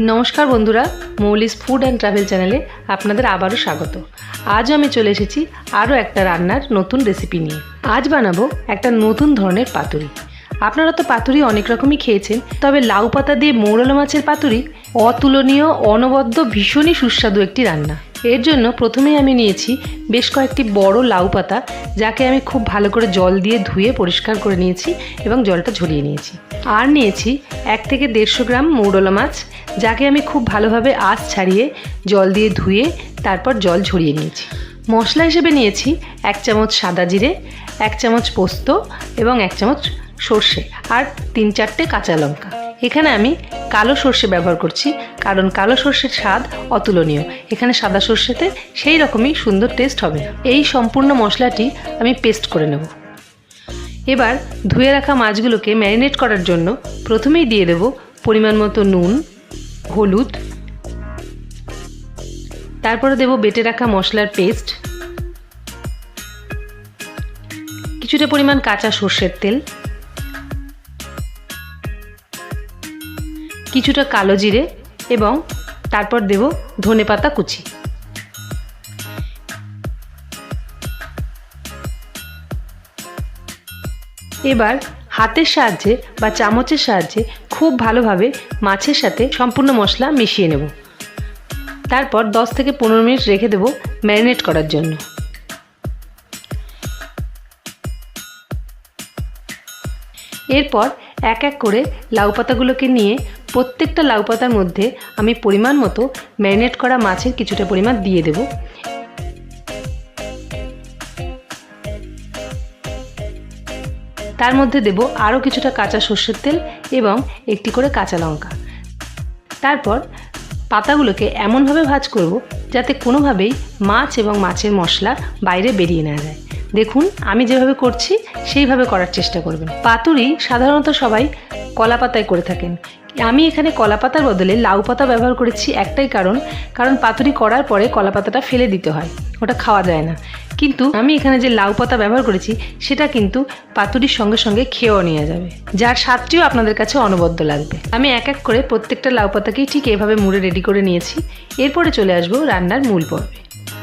নমস্কার বন্ধুরা, মৌলিস food and travel চ্যানেলে আপনাদের আবারও স্বাগত। আজও আমি চলে এসেছি আরও একটা রান্নার নতুন রেসিপি নিয়ে। আজ বানাবো একটা নতুন ধরনের পাতুরি। আপনারা তো পাতুরি অনেক রকমই খেয়েছেন, তবে লাউ পাতা দিয়ে মৌরলা মাছের পাতুরি অতুলনীয়, অনবদ্য, ভীষণই সুস্বাদু একটি রান্না। এর জন্য প্রথমেই আমি নিয়েছি বেশ কয়েকটি বড় লাউ পাতা, যাকে আমি খুব ভালো করে জল দিয়ে ধুয়ে পরিষ্কার করে নিয়েছি এবং জলটা ঝরিয়ে নিয়েছি। আর নিয়েছি এক থেকে দেড়শো গ্রাম মৌরলা মাছ, যাকে আমি খুব ভালোভাবে আঁচ ছাড়িয়ে জল দিয়ে ধুয়ে তারপর জল ঝরিয়ে নিয়েছি। মশলা হিসেবে নিয়েছি এক চামচ সাদা জিরে, এক চামচ পোস্ত এবং এক চামচ সর্ষে আর তিন চারটে কাঁচা লঙ্কা। এখানে আমি কালো সর্ষে ব্যবহার করছি, কারণ কালো সর্ষের স্বাদ অতুলনীয়। এখানে সাদা সর্ষেতে সেই রকমই সুন্দর টেস্ট হবে। এই সম্পূর্ণ মশলাটি আমি পেস্ট করে নেব। এবার ধুয়ে রাখা মাছগুলোকে ম্যারিনেট করার জন্য প্রথমেই দিয়ে দেব পরিমাণ মতো নুন, হলুদ। তারপরে দেব বেটে রাখা মশলার পেস্ট কিছুটা পরিমাণ কাঁচা সর্ষের তেল। কিছুটা কালো জিরে এবং তারপর দেব ধনে পাতা কুচি। এবার হাতের সাহায্যে বা চামচের সাহায্যে খুব ভালোভাবে মাছের সাথে সম্পূর্ণ মশলা মিশিয়ে নেব। তারপর 10 থেকে পনেরো মিনিট রেখে দেব ম্যারিনেট করার জন্য। এরপর এক এক করে লাউ পাতাগুলোকে নিয়ে প্রত্যেকটা লাউ পাতার মধ্যে আমি পরিমাণ মতো ম্যারিনেট করা মাছের কিছুটা পরিমাণ দিয়ে দেব। তার মধ্যে দেব আরও কিছুটা কাঁচা সর্ষের তেল এবং একটি করে কাঁচা লঙ্কা। তারপর পাতাগুলোকে এমনভাবে ভাজ করব যাতে কোনোভাবেই মাছ এবং মাছের মশলা বাইরে বেরিয়ে না যায়। দেখুন, আমি যেভাবে করছি, সেইভাবে করার চেষ্টা করবেন। পাতুরি সাধারণত সবাই কলা পাতায় করে থাকেন। আমি এখানে কলা পাতার বদলে লাউ পাতা ব্যবহার করেছি একটাই কারণ কারণ পাতুরি করার পরে কলা পাতাটা ফেলে দিতে হয়, ওটা খাওয়া যায় না। কিন্তু আমি এখানে যে লাউ পাতা ব্যবহার করেছি, সেটা কিন্তু পাতুরির সঙ্গে সঙ্গে খেয়েও নেওয়া যাবে, যার স্বাদটিও আপনাদের কাছে অনবদ্য লাগবে। আমি এক এক করে প্রত্যেকটা লাউ পাতাকেই ঠিক এভাবে মুড়ে রেডি করে নিয়েছি। এরপরে চলে আসব রান্নার মূল পর্বে।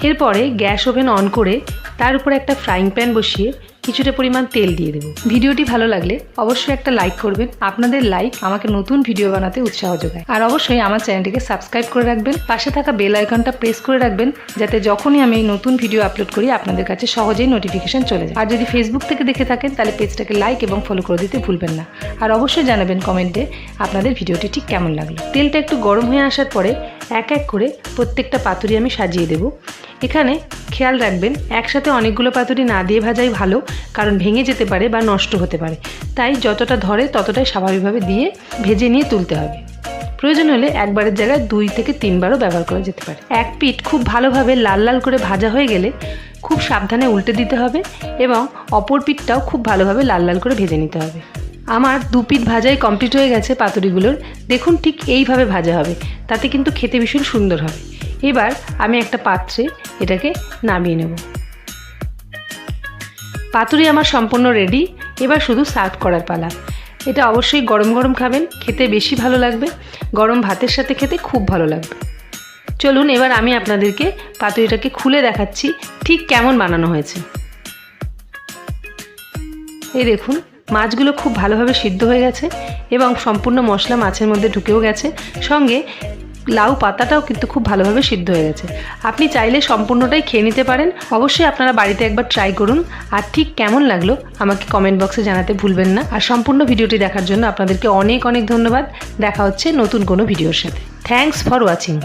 এরপরে গ্যাস ওভেন অন করে তার উপরে একটা ফ্রাইং প্যান বসিয়ে কিছুটা পরিমাণ তেল দিয়ে দেবো। ভিডিওটি ভালো লাগলে অবশ্যই একটা লাইক করবেন। আপনাদের লাইক আমাকে নতুন ভিডিও বানাতে উৎসাহ যোগায়। আর অবশ্যই আমার চ্যানেলটিকে সাবস্ক্রাইব করে রাখবেন। পাশে থাকা বেল আইকনটা প্রেস করে রাখবেন, যাতে যখনই আমি নতুন ভিডিও আপলোড করি, আপনাদের কাছে সহজেই নোটিফিকেশন চলে যায়। আর যদি ফেসবুক থেকে দেখে থাকেন, তাহলে পেজটাকে লাইক এবং ফলো করে দিতে ভুলবেন না। আর অবশ্যই জানাবেন কমেন্টে আপনাদের ভিডিওটি ঠিক কেমন লাগল। তেলটা একটু গরম হয়ে আসার পরে এক এক করে প্রত্যেকটা পাতুরি আমি সাজিয়ে দেবো। এখানে খেয়াল রাখবেন, একসাথে অনেকগুলো পাতুরি না দিয়ে ভাজাই ভালো, কারণ ভেঙে যেতে পারে বা নষ্ট হতে পারে। তাই যতটা ধরে ততটাই স্বাভাবিকভাবে দিয়ে ভেজে নিয়ে তুলতে হবে। প্রয়োজন হলে একবারের জায়গায় দুই থেকে তিনবারও ব্যবহার করা যেতে পারে। এক পিঠ খুব ভালোভাবে লাল লাল করে ভাজা হয়ে গেলে খুব সাবধানে উল্টে দিতে হবে এবং অপর পিঠটাও খুব ভালোভাবে লাল লাল করে ভেজে নিতে হবে। আমার দুপিট ভাজাই কমপ্লিট হয়ে গেছে পাতুরিগুলোর। দেখুন ঠিক এইভাবে ভাজা হবে, তাতে কিন্তু খেতে ভীষণ সুন্দর হবে। এবার আমি একটা পাত্রে এটাকে নামিয়ে নেব। পাতুরি আমার সম্পূর্ণ রেডি এবার শুধু সার্ভ করার পালা। এটা অবশ্যই গরম গরম খাবেন, খেতে বেশি ভালো লাগবে, গরম ভাতের সাথে খেতে খুব ভালো লাগবে। চলুন এবার আমি আপনাদেরকে পাতুরিটাকে খুলে দেখাচ্ছি, ঠিক কেমন বানানো হয়েছে। এই দেখুন মাছগুলো খুব ভালোভাবে সিদ্ধ হয়ে গেছে এবং সম্পূর্ণ মশলা মাছের মধ্যে ঢুকেও গেছে। সঙ্গে লাউ পাতাটাও কিন্তু খুব ভালোভাবে সিদ্ধ হয়ে গেছে। আপনি চাইলে সম্পূর্ণটাই খেয়ে নিতে পারেন। অবশ্যই আপনারা বাড়িতে একবার ট্রাই করুন। আর ঠিক কেমন লাগল আমাকে কমেন্ট বক্সে জানাতে ভুলবেন না। আর সম্পূর্ণ ভিডিওটি দেখার জন্য আপনাদেরকে অনেক অনেক ধন্যবাদ। দেখা হচ্ছে নতুন কোনো ভিডিওর সাথে। Thanks for watching